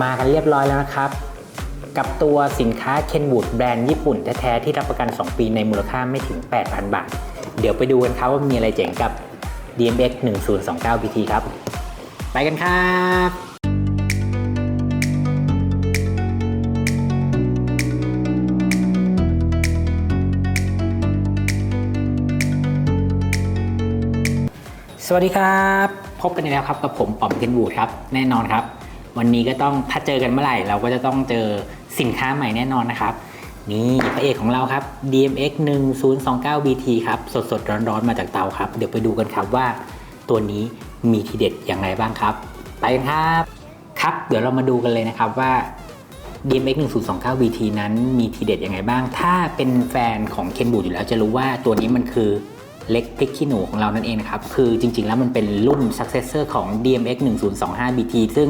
มากันเรียบร้อยแล้วนะครับ กับตัวสินค้าเคนบูดแบรนด์ญี่ปุ่นแท้ๆที่รับประกัน 2 ปีในมูลค่าไม่ถึง 8,000 บาท เดี๋ยวไปดูกันครับว่ามีอะไรเจ๋งกับ DMX 1029 BT ครับ ไปกันครับสวัสดีครับ พบกันอีกแล้วครับกับผมป๋อมเคนบูดครับ แน่นอนครับ วันนี้ก็ต้องถ้าเจอกันเมื่อไหร่ เราก็จะต้องเจอสินค้าใหม่แน่นอนนะครับ นี่พระเอกของเราครับ DMX 1029 BT ครับ สดสดร้อนๆ มาจากเตาครับ เดี๋ยวไปดูกันครับว่า ตัวนี้มีทีเด็ดอย่างไรบ้างครับ ไปกันครับครับ เดี๋ยวเรามาดูกันเลยนะครับว่า DMX 1029 VT นั้นมีทีเด็ดยังไงบ้าง ถ้าเป็นแฟนของเคนบูดอยู่แล้วจะรู้ว่าตัวนี้มันคือเล็กพริกขี้หนูของเรานั่นเองนะครับ คือจริงๆแล้วมันเป็นรุ่น successor ของ DMX 1025 BT ซึ่ง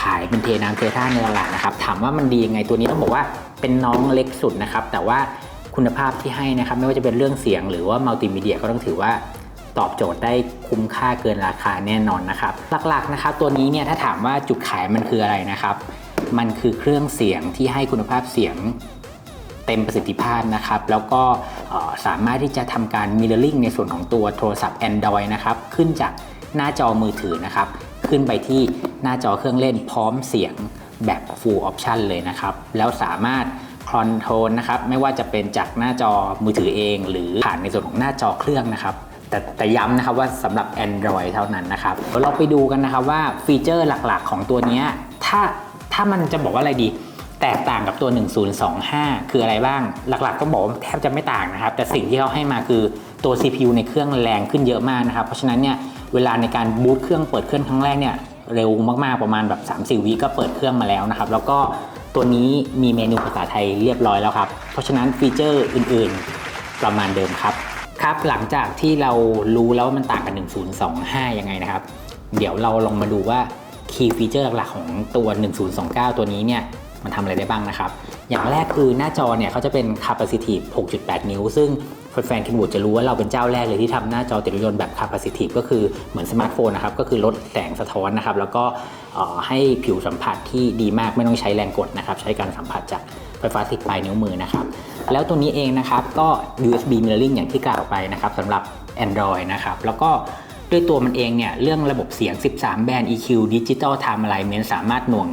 ขายเป็นเทน้ำเทท่าในตลาดนะครับ ถามว่ามันดียังไงตัวนี้ต้องบอกว่าเป็นน้องเล็กสุดนะครับ แต่ว่าคุณภาพที่ให้นะครับ ไม่ว่าจะเป็นเรื่องเสียงหรือว่ามัลติมีเดียก็ต้องถือว่าตอบโจทย์ได้คุ้มค่าเกินราคาแน่นอนนะครับ หลักๆนะครับ ตัวนี้เนี่ยถ้าถามว่าจุดขายมันคืออะไรนะครับ มันคือเครื่องเสียงที่ให้คุณภาพเสียงเต็มประสิทธิภาพนะครับ แล้วก็สามารถที่จะทำการ mirroring ในส่วนของตัวโทรศัพท์ Android นะครับ ขึ้นจากหน้าจอมือถือนะครับ ขึ้นไปที่หน้าจอเครื่องเล่นพร้อมเสียงแบบ full option เลยนะครับ แล้วสามารถคอนโทรลนะครับ ไม่ว่าจะเป็นจากหน้าจอมือถือเอง หรือผ่านในส่วนของหน้าจอเครื่องนะครับ แต่แต่ย้ำนะครับว่าสำหรับ Android เท่านั้นนะครับเดี๋ยวเราไปดูกันนะครับว่าฟีเจอร์หลักๆ ของตัวนี้ถ้าถ้ามันจะบอกว่าอะไรดีแตกต่างกับตัว 1025 คืออะไรบ้าง หลักๆก็บอกว่าแทบจะไม่ต่างนะครับ แต่สิ่งที่เขาให้มาคือตัว CPU ในเครื่องแรงขึ้นเยอะมากนะครับ เพราะฉะนั้นเนี่ย เวลาในการบูตเครื่องเปิดเครื่องครั้งแรกเนี่ยเร็วมากๆประมาณแบบ3-4วิก็เปิดเครื่องมาแล้วนะครับ แล้วก็ตัวนี้มีเมนูภาษาไทยเรียบร้อยแล้วครับ เพราะฉะนั้นฟีเจอร์อื่นๆประมาณเดิมครับ ครับหลังจากที่เรารู้แล้วว่ามันต่างกัน1025 ยังไงนะครับ เดี๋ยวเราลองมาดูว่า Key Feature หลักๆของตัว 1029 ตัวนี้เนี่ยมันทำอะไรได้บ้างนะครับ อย่างแรกคือหน้าจอเนี่ยเขาจะเป็น Capacitive 6.8 นิ้ว ซึ่ง แฟนคินวูดจะรู้ว่าเราเป็นเจ้าแรกเลยที่ทำหน้าจอติดรถยนต์แบบ Capacitive ก็คือเหมือนสมาร์ทโฟนนะครับก็คือลดแสงสะท้อนนะครับแล้วก็ให้ผิวสัมผัสที่ดีมากไม่ต้องใช้แรงกดนะครับใช้การสัมผัสจากไฟฟ้าติดปลายนิ้วมือนะครับแล้วตัวนี้เองนะครับก็ USB mirroring อย่างที่กล่าวไปนะครับสำหรับ Android นะครับแล้วก็ด้วยตัวมันเองเนี่ยเรื่องระบบเสียง 13 แบนด์ EQ Digital Time Alignment สามารถหน่วง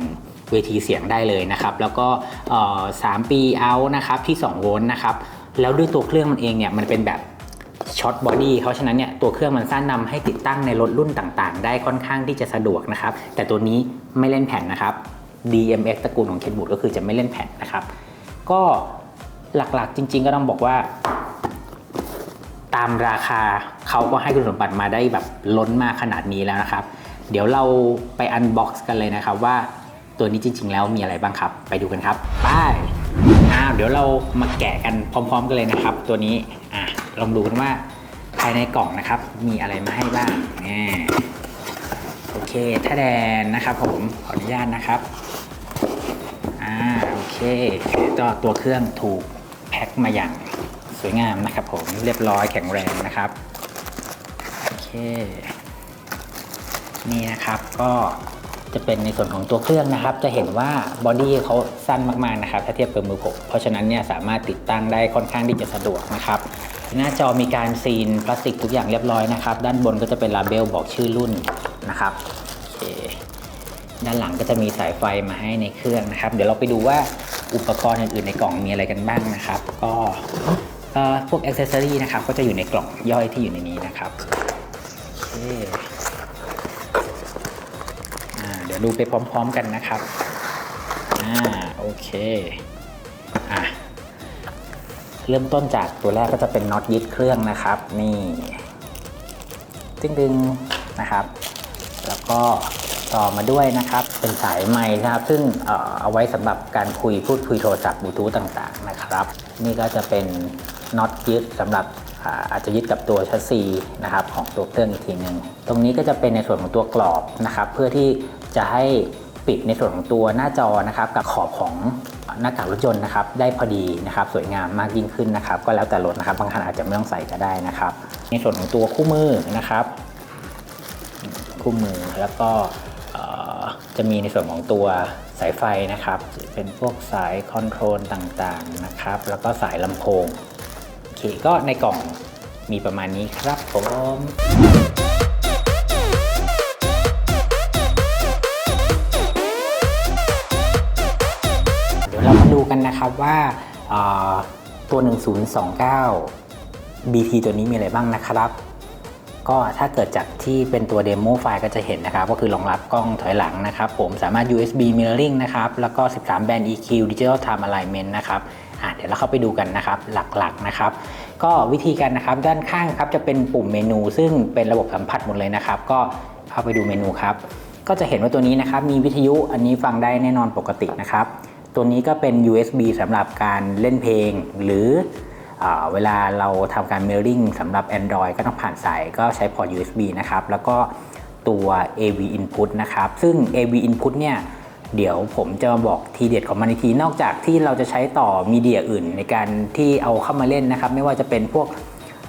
เวทีเสียงได้เลยนะครับ แล้วก็ 3 ปี out นะครับที่ 2 โวลต์นะครับ แล้วด้วยตัวเครื่องมันเองเนี่ยมันเป็นแบบช็อตบอดี้เพราะฉะนั้นเนี่ยตัวเครื่องมันสั้นนำให้ติดตั้งในรถรุ่นต่างๆ ได้ค่อนข้างที่จะสะดวกนะครับ แต่ตัวนี้ไม่เล่นแผ่นนะครับ DMX ตระกูลของ Kenwood ก็คือจะไม่เล่นแผ่นนะครับ ก็หลักๆจริง ๆ ก็ต้องบอกว่า ตามราคาเขาก็ให้คุณสมบัติมาได้แบบล้นมากขนาดนี้แล้วนะครับ เดี๋ยวเราไปอันบ็อกซ์กันเลยนะครับว่าตัวนี้จริง ๆ แล้วมีอะไรบ้างครับ ไปดูกันครับไป อ้าวเดี๋ยวเรามาแกะกันพร้อม ๆ กันเลยนะครับ ตัวนี้อะลองดูกันว่าภายในกล่องนะครับ มีอะไรมาให้บ้างแน่โอเคถ้าแดนนะครับผมขออนุญาตนะครับอ่าโอเคก็ตัวเครื่องถูกแพ็คมาอย่างสวยงามนะครับ ผมเรียบร้อยแข็งแรงนะครับโอเคนี่นะครับก็ จะเป็นในส่วนของตัวเครื่องนะครับ จะเห็นว่าบอดี้เขาสั้นมากๆนะครับถ้าเทียบกับมือผมเพราะฉะนั้นเนี่ยสามารถติดตั้งได้ค่อนข้างที่จะสะดวกนะครับหน้าจอมีการซีนพลาสติกทุกอย่างเรียบร้อยนะครับ ด้านบนก็จะเป็นลาเบลบอกชื่อรุ่นนะครับด้านหลังก็จะมีสายไฟมาให้ในเครื่องนะครับ เดี๋ยวเราไปดูว่าอุปกรณ์อื่นๆในกล่องมีอะไรกันบ้างนะครับ ก็เอ่อพวกอ c เซสซอรีนะครับก็จะอยู่ในกล่องย่อยที่อยู่ในนี้นะครับโอเค ดูไปพร้อมๆกันนะครับ อ่า โอเค อะ เริ่มต้นจากตัวแรกก็จะเป็นน็อตยึดเครื่องนะครับ นี่ตึงๆนะครับ แล้วก็ต่อมาด้วยนะครับ เป็นสายไม้นะครับ ซึ่งเอ่อเอาไว้สำหรับการคุยพูดคุยโทรศัพท์บลูทูธต่างๆนะครับ นี่ก็จะเป็นน็อตยึดสำหรับอาอาจจะยึดกับตัวชัสซีนะครับของตัวเครื่องอีกทีหนึ่งตรงนี้ก็จะเป็นในส่วนของตัวกรอบนะครับ เพื่อที่ จะให้ปิดในส่วนของตัวหน้าจอนะครับกับขอบของหน้ากากรถยนต์นะครับได้พอดีนะครับสวยงามมากยิ่งขึ้นนะครับ ก็แล้วแต่รถนะครับบางคันอาจจะไม่ต้องใส่ก็ได้นะครับ ในส่วนของตัวคู่มือนะครับ คู่มือแล้วก็จะมีในส่วนของตัวสายไฟนะครับ เป็นพวกสายคอนโทรลต่างๆนะครับ แล้วก็สายลำโพงโอเคก็ในกล่องมีประมาณนี้ครับผม กันนะครับว่าตัว 1029 BT ตัวนี้มีอะไรบ้างนะครับ ก็ถ้าเกิดจากที่เป็นตัวเดโมไฟล์ก็จะเห็นนะครับ ก็คือรองรับกล้องถอยหลังนะครับ ผมสามารถ USB mirroring นะครับ แล้วก็ 13 band EQ digital time alignment นะครับอะเดี๋ยวเราเข้าไปดูกันนะครับหลักๆนะครับ ก็วิธีการนะครับด้านข้างครับจะเป็นปุ่มเมนู ซึ่งเป็นระบบสัมผัสหมดเลยนะครับ ก็เข้าไปดูเมนูครับ ก็จะเห็นว่าตัวนี้นะครับมีวิทยุอันนี้ฟังได้แน่นอนปกตินะครับ ตัวนี้ก็เป็น USB สำหรับการเล่นเพลง หรือเอเวลาเราทำการ mirroring สำหรับ Android ก็ต้องผ่านสายก็ใช้พอร์ต USB นะครับ แล้วก็ตัว AV input นะครับ ซึ่ง AV input เนี่ยเดี๋ยวผมจะมาบอกทีเด็ดของมันอีกที นอกจากที่เราจะใช้ต่อมีเดียอื่นในการที่เอาเข้ามาเล่นนะครับ ไม่ว่าจะเป็นพวก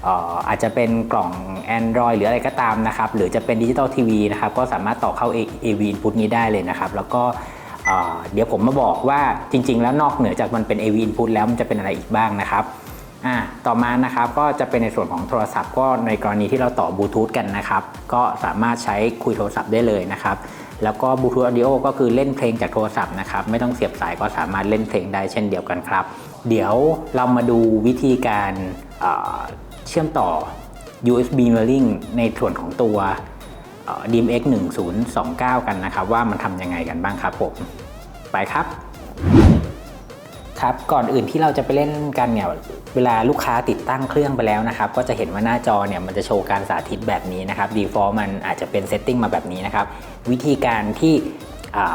เอ่ออาจจะเป็นกล่อง Android หรืออะไรก็ตามนะครับ หรือจะเป็นดิจิตอลทีวีนะครับ ก็สามารถต่อเข้า AV input นี้ได้เลยนะครับ แล้วก็ เดี๋ยวผมมาบอกว่าจริง ๆ แล้วนอกเหนือจากมันเป็น AV input แล้วมันจะเป็นอะไรอีกบ้างนะครับต่อมานะครับก็จะเป็นในส่วนของโทรศัพท์ก็ในกรณีที่เราต่อบลูทูธกันนะครับ ก็สามารถใช้คุยโทรศัพท์ได้เลยนะครับแล้วก็บลูทูธออดิโอก็คือเล่นเพลงจากโทรศัพท์นะครับไม่ต้องเสียบสายก็สามารถเล่นเพลงได้เช่นเดียวกันครับ เดี๋ยวเรามาดูวิธีการเชื่อมต่อ USB mirroring ในส่วนของตัว DMX 1029 กันนะครับ ว่ามันทำยังไงกันบ้างครับผม ไปครับครับก่อนอื่นที่เราจะไปเล่นกันเนี่ยเวลาลูกค้าติดตั้งเครื่องไปแล้วนะครับ ก็จะเห็นว่าหน้าจอเนี่ยมันจะโชว์การสาธิตแบบนี้นะครับ default มันอาจจะเป็นเซตติ้งมาแบบนี้นะครับ วิธีการที่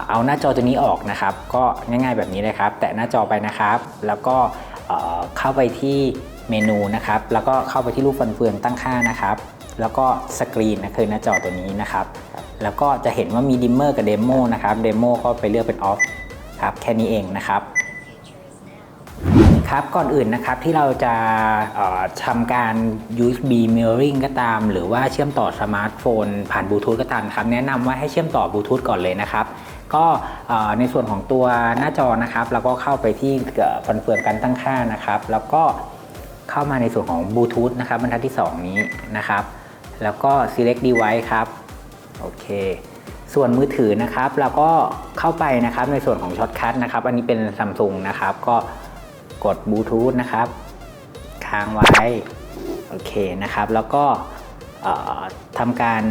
เอาหน้าจอตัวนี้ออกนะครับ ก็ง่ายๆแบบนี้เลยครับ แตะหน้าจอไปนะครับ แล้วก็เอ่อเข้าไปที่เมนูนะครับ แล้วก็เข้าไปที่รูปฟันเฟืองตั้งค่านะครับ แล้วก็สกรีนนะคือหน้าจอตัวนี้นะครับ แล้วก็จะเห็นว่ามีดิมเมอร์กับเดโมนะครับเดโมก็ไปเลือกเป็นออฟครับแค่นี้เองนะครับครับก่อนอื่นนะครับที่เราจะทำการ USB mirroring ก็ตาม หรือว่าเชื่อมต่อสมาร์ทโฟน ผ่านบลูทูธก็ตามครับแนะนำว่าให้เชื่อมต่อบลูทูธก่อนเลยนะครับ ก็ในส่วนของตัวหน้าจอนะครับเราก็เข้าไปที่ฟันเฟืองการตั้งค่านะครับ แล้วก็เข้ามาในส่วนของบลูทูธนะครับบรรทัดที่ 2 นี้นะครับ แล้วก็ select device ครับ โอเค ส่วนมือถือนะครับเราก็เข้าไปนะครับในส่วนของช็อตคัทนะครับ อันนี้เป็นซัมซุงนะครับ ก็กดบลูทูธนะครับ ค้างไว้ โอเคนะครับ แล้วก็ทำการ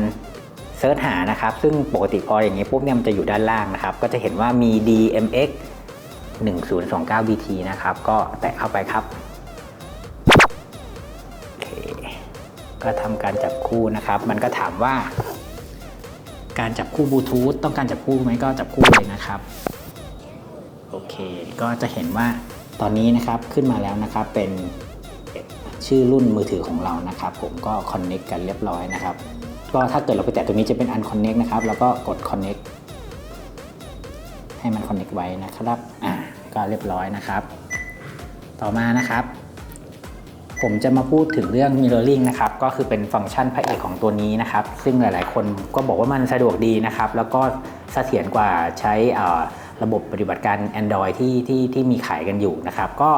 เซิร์ชหานะครับ ซึ่งปกติพออย่างนี้ปุ๊บเนี่ยมันจะอยู่ด้านล่างนะครับ ก็จะเห็นว่ามี DMX 1029 BT นะครับ ก็แตะเข้าไปครับ ก็ทำการจับคู่นะครับ มันก็ถามว่า การจับคู่บลูทูธต้องการจับคู่ไหมก็จับคู่เลยนะครับโอเค ก็จะเห็นว่าตอนนี้นะครับขึ้นมาแล้วนะครับเป็นชื่อรุ่นมือถือของเรานะครับ ผมก็ connect กันเรียบร้อยนะครับ ก็ถ้าเกิดเราไปแตะตัวนี้จะเป็น unconnect นะครับ แล้วก็กด connect ให้มัน connect ไว้นะครับ อ่า ก็เรียบร้อยนะครับ ต่อมานะครับ ผมจะมาพูดถึงเรื่อง mirroring นะครับ ก็คือเป็นฟังก์ชันพระเอกของตัวนี้นะครับ ซึ่งหลายๆ คนก็บอกว่ามันสะดวกดีนะครับ แล้วก็เสถียรกว่าใช้ระบบปฏิบัติการ Android ที่ที่ที่มีขายกันอยู่นะครับ ก็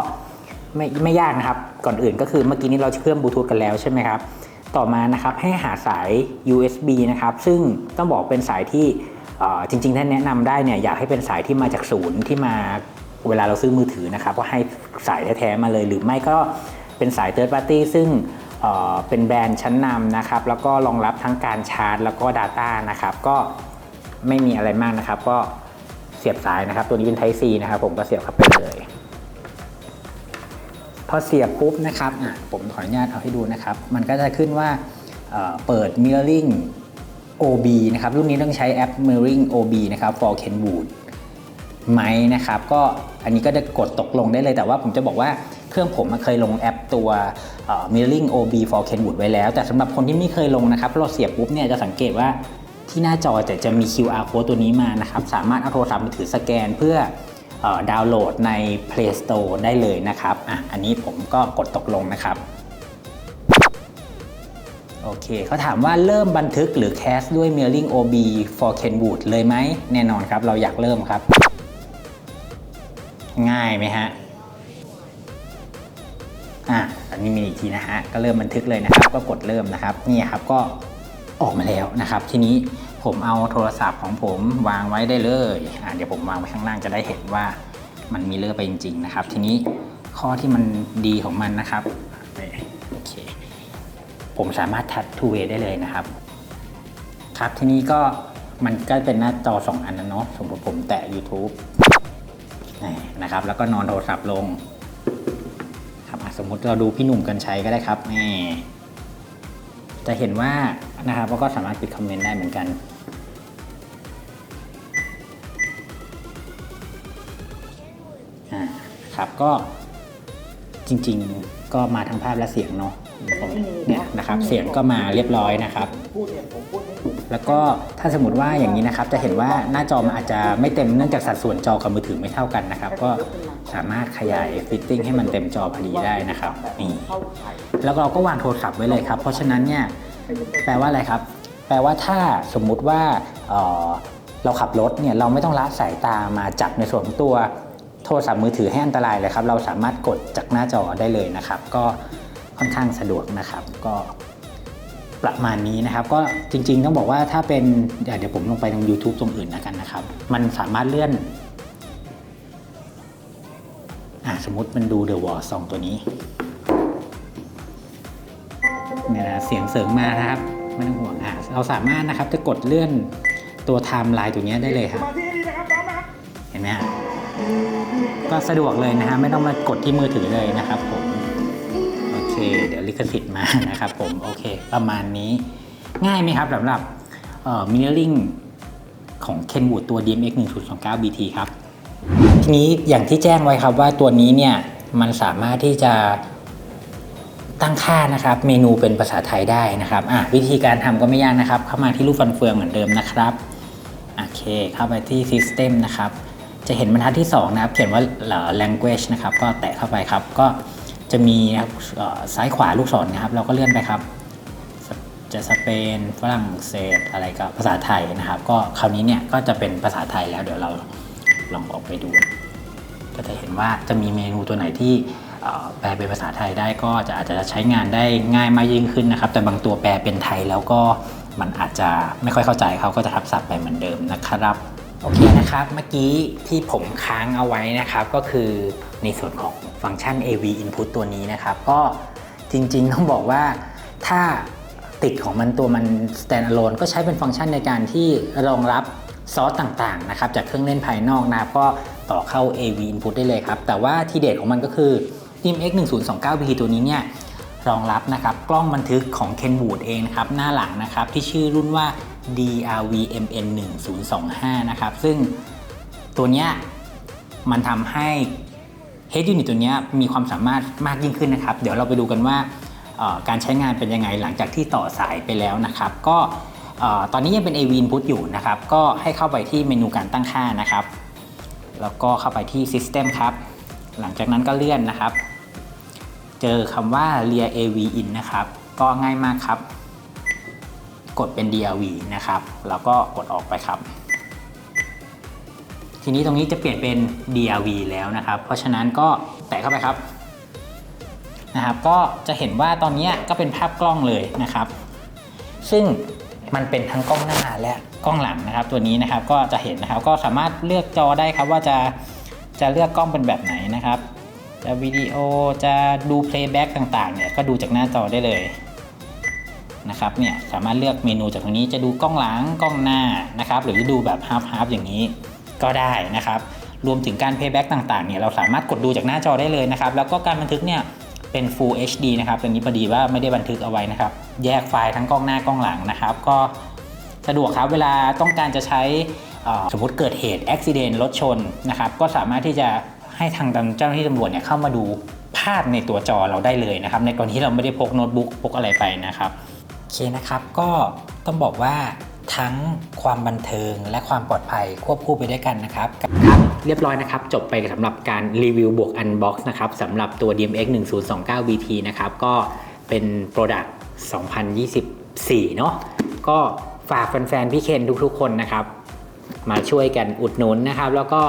ไม่ไม่ยากนะครับ ก่อนอื่นก็คือเมื่อกี้นี้เราเชื่อมบลูทูธกันแล้วใช่ไหมครับ ต่อมานะครับให้หาสาย USB นะครับ ซึ่งต้องบอกเป็นสายที่จริงๆถ้าแนะนำได้เนี่ยอยากให้เป็นสายที่มาจากศูนย์ที่มาเวลาเราซื้อมือถือนะครับก็ให้สายแท้ๆมาเลยหรือไม่ก็ เป็นสาย Third Party ซึ่งเป็นแบรนด์ชั้นนำนะครับ แล้วก็รองรับทั้งการชาร์จ แล้วก็ Data นะครับ ก็ไม่มีอะไรมากนะครับ ก็เสียบสายนะครับ ตัวนี้เป็น Type C นะครับ ผมก็เสียบเข้าไปเลย พอเสียบปุ๊บนะครับอะผมขออนุญาตเอาให้ดูนะครับ มันก็จะขึ้นว่าเเปิด mirroring OB นะครับ รุ่นนี้ต้องใช้แอป mirroring OB นะครับ for Kenwood ไหมนะครับ ก็อันนี้ก็จะกดตกลงได้เลยแต่ว่าผมจะบอกว่า เครื่องผมมันเคยลงแอปตัว mirroring OB for Kenwood ไว้แล้ว แต่สำหรับคนที่ไม่เคยลงนะครับเราเสียบปุ๊บเนี่ยจะสังเกตว่าที่หน้าจอจะจะมี QR code ตัวนี้มานะครับสามารถเอาโทรศัพท์มือถือสแกนเพื่ออดาวน์โหลดใน Play Store ได้เลยนะครับอะอันนี้ผมก็กดตกลงนะครับโอเคเขาถามว่าเริ่มบันทึกหรือแคสด้วย Mailing OB for Kenwood เลยไหม แน่นอนครับ เราอยากเริ่มครับ ง่ายไหมฮะ นนี้มีอีกทีนะฮะก็เริ่มบันทึกเลยนะครับ ก็กดเริ่มนะครับนี่ครับก็ออกมาแล้วนะครับ ทีนี้ผมเอาโทรศัพท์ของผมวางไว้ได้เลยอะเดี๋ยวผมวางไว้ข้างล่างจะได้เห็นว่ามันมีเลอร์ไปจริง ๆ นะครับ ทีนี้ข้อที่มันดีของมันนะครับโอเคผมสามารถทัชทูเวได้เลยนะครับ ครับทีนี้ก็มันก็เป็นหน้าจอสองอันนะเนาะสมมติผมแตะ YouTube นะครับ แล้วก็นอนโทรศัพท์ลง สมมุติเราดูพี่หนุ่มกันชัยก็ได้ครับนี่จะเห็นว่านะครับแล้วก็สามารถปิดคอมเมนต์ได้เหมือนกันอ่าครับก็จริงๆก็มาทั้งภาพและเสียงเนาะผมเนี่ยนะครับเสียงก็มาเรียบร้อยนะครับ แล้วก็ถ้าสมมติว่าอย่างนี้นะครับจะเห็นว่าหน้าจอมันอาจจะไม่เต็มเนื่องจากสัดส่วนจอกับมือถือไม่เท่ากันนะครับ ก็ สามารถขยายฟิตติ้งให้มันเต็มจอพอดีได้นะครับนี่แล้วเราก็วางโทรศัพท์ไว้เลยครับ เพราะฉะนั้นเนี่ยแปลว่าอะไรครับ แปลว่าถ้าสมมุติว่าเเราขับรถเนี่ยเราไม่ต้องละสายตามาจับในส่วนของตัวโทรศัพท์มือถือให้อันตรายเลยครับ เราสามารถกดจากหน้าจอได้เลยนะครับ ก็ค่อนข้างสะดวกนะครับ ก็ประมาณนี้นะครับ ก็จริงๆต้องบอกว่าถ้าเป็นเดี๋ยวเดี๋ยวผมลงไปตรง YouTube ตรงอื่นแล้วกันนะครับ มันสามารถเลื่อน สมมติมันดู The War สองตัวนี้เนี่ยนะเสียงเสริงมานะครับไม่ต้องห่วงอะเราสามารถนะครับจะกดเลื่อนตัวไทม์ไลน์ตัวนี้ได้เลยครับเห็นไหมฮะก็สะดวกเลยนะฮะไม่ต้องมากดที่มือถือเลยนะครับผมโอเค เดี๋ยวลิขสิทธิ์มานะครับผมโอเค ประมาณนี้ง่ายไหมครับสำหรับมิเนอร์ลิงของ Kenwood ตัว DMX 1029 BT ครับ ทีนี้อย่างที่แจ้งไว้ครับว่าตัวนี้เนี่ยมันสามารถที่จะตั้งค่านะครับ เมนูเป็นภาษาไทยได้นะครับอะวิธีการทำก็ไม่ยากนะครับ เข้ามาที่รูปฟันเฟืองเหมือนเดิมนะครับโอเคเข้าไปที่ System นะครับ จะเห็นบรรทัดที่ 2 นะครับ เขียนว่า language นะครับ ก็แตะเข้าไปครับ ก็จะมีนะครับซ้ายขวาลูกศรนะครับ เราก็เลื่อนไปครับ จะสเปนฝรั่งเศสอะไรก็ภาษาไทยนะครับ ก็คราวนี้เนี่ยก็จะเป็นภาษาไทยแล้วเดี๋ยวเรา ลองออกไปดู ก็จะเห็นว่าจะมีเมนูตัวไหนที่แปลเป็นภาษาไทยได้ก็จะอาจจะใช้งานได้ง่ายมากยิ่งขึ้นนะครับ แต่บางตัวแปลเป็นไทยแล้วก็มันอาจจะไม่ค่อยเข้าใจเขาก็จะทับศัพท์ไปเหมือนเดิมนะครับโอเคนะครับ เมื่อกี้ที่ผมค้างเอาไว้นะครับ ก็คือในส่วนของฟังก์ชัน AV input ตัวนี้นะครับ ก็จริงๆ ต้องบอกว่าถ้าติดของมันตัวมัน standalone ก็ใช้เป็นฟังก์ชันในการที่รองรับ ซอสต่างๆนะครับจากเครื่องเล่นภายนอกนะครับก็ต่อเข้า AV input ได้เลยครับ แต่ว่าทีเด็ดของมันก็คือ DMX 1029 b ตัวนี้เนี่ยรองรับนะครับกล้องบันทึกของ Kenwood เองนะครับหน้าหลังนะครับที่ชื่อรุ่นว่า DRVMN 1025นะครับซึ่งตัวเนี้ยมันทำให้ Head Unit ตัวเนี้ยมีความสามารถมากยิ่งขึ้นนะครับ เดี๋ยวเราไปดูกันว่าการใช้งานเป็นยังไงหลังจากที่ต่อสายไปแล้วนะครับ ก็ ตอนนี้ยังเป็น AV Input อยู่นะครับ ก็ให้เข้าไปที่เมนูการตั้งค่านะครับ แล้วก็เข้าไปที่ System ครับ หลังจากนั้นก็เลื่อนนะครับ เจอคำว่า Rear AV In นะครับ ก็ง่ายมากครับ กดเป็น DRV นะครับ แล้วก็กดออกไปครับ ทีนี้ตรงนี้จะเปลี่ยนเป็น DRV แล้วนะครับ เพราะฉะนั้นก็แตะเข้าไปครับนะครับ ก็จะเห็นว่าตอนนี้ก็เป็นภาพกล้องเลยนะครับ ซึ่ง มันเป็นทั้งกล้องหน้าและกล้องหลังนะครับ ตัวนี้นะครับก็จะเห็นนะครับก็สามารถเลือกจอได้ครับว่าจะจะเลือกกล้องเป็นแบบไหนนะครับ จะวิดีโอจะดู playback ต่างๆเนี่ยก็ดูจากหน้าจอได้เลยนะครับเนี่ยสามารถเลือกเมนูจากตรงนี้จะดูกล้องหลังกล้องหน้านะครับหรือดูแบบ half half อย่างนี้ก็ได้นะครับ รวมถึงการ playback ต่างๆเนี่ยเราสามารถกดดูจากหน้าจอได้เลยนะครับ แล้วก็การบันทึกเนี่ย เป็น Full HD นะครับตรงนี้พอดีว่าไม่ได้บันทึกเอาไว้นะครับ แยกไฟล์ทั้งกล้องหน้ากล้องหลังนะครับ ก็สะดวกครับเวลาต้องการจะใช้สมมติเกิดเหตุอุบิเหตุรถชนนะครับ ก็สามารถที่จะให้ทางเจ้าหน้าที่ตำรวจเนี่ยเข้ามาดูภาพในตัวจอเราได้เลยนะครับ ในกรณีที่เราไม่ได้พกโน้ตบุ๊กพกอะไรไปนะครับโอเคนะครับ ก็ต้องบอกว่า ทั้งความบันเทิงและความปลอดภัยควบคู่ไปด้วยกันนะครับครับเรียบร้อยนะครับ จบไปสำหรับการรีวิวบวกอันบ็อกซ์นะครับสำหรับตัว DMX 1029 VT นะครับก็เป็น Product 2024 เนาะก็ฝากแฟนๆพี่เคนทุกๆคนนะครับ มาช่วยกันอุดหนุนนะครับ แล้วก็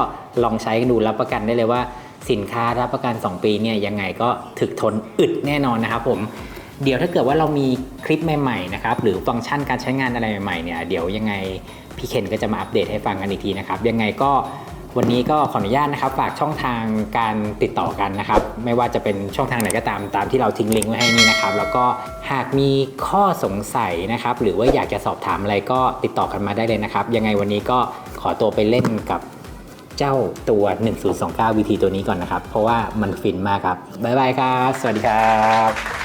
ลองใช้กันดูรับประกันได้เลยว่า สินค้ารับประกัน 2 ปีเนี่ยยังไงก็ถึกทนอึดแน่นอนนะครับผม เดี๋ยวถ้าเกิดว่าเรามีคลิปใหม่ๆนะครับหรือฟังก์ชันการใช้งานอะไรใหม่ๆเนี่ยเดี๋ยวยังไงพี่เคนก็จะมาอัปเดตให้ฟังกันอีกทีนะครับยังไงก็วันนี้ก็ขออนุญาตนะครับฝากช่องทางการติดต่อกันนะครับ ไม่ว่าจะเป็นช่องทางไหนก็ตามตามที่เราทิ้งลิงก์ไว้ให้นี่นะครับ แล้วก็หากมีข้อสงสัยนะครับ หรือว่าอยากจะสอบถามอะไรก็ติดต่อกันมาได้เลยนะครับ ยังไงวันนี้ก็ขอตัวไปเล่นกับเจ้าตัว 1029 VT ตัวนี้ก่อนนะครับ เพราะว่ามันฟินมากครับบ๊ายบายครับ สวัสดีครับ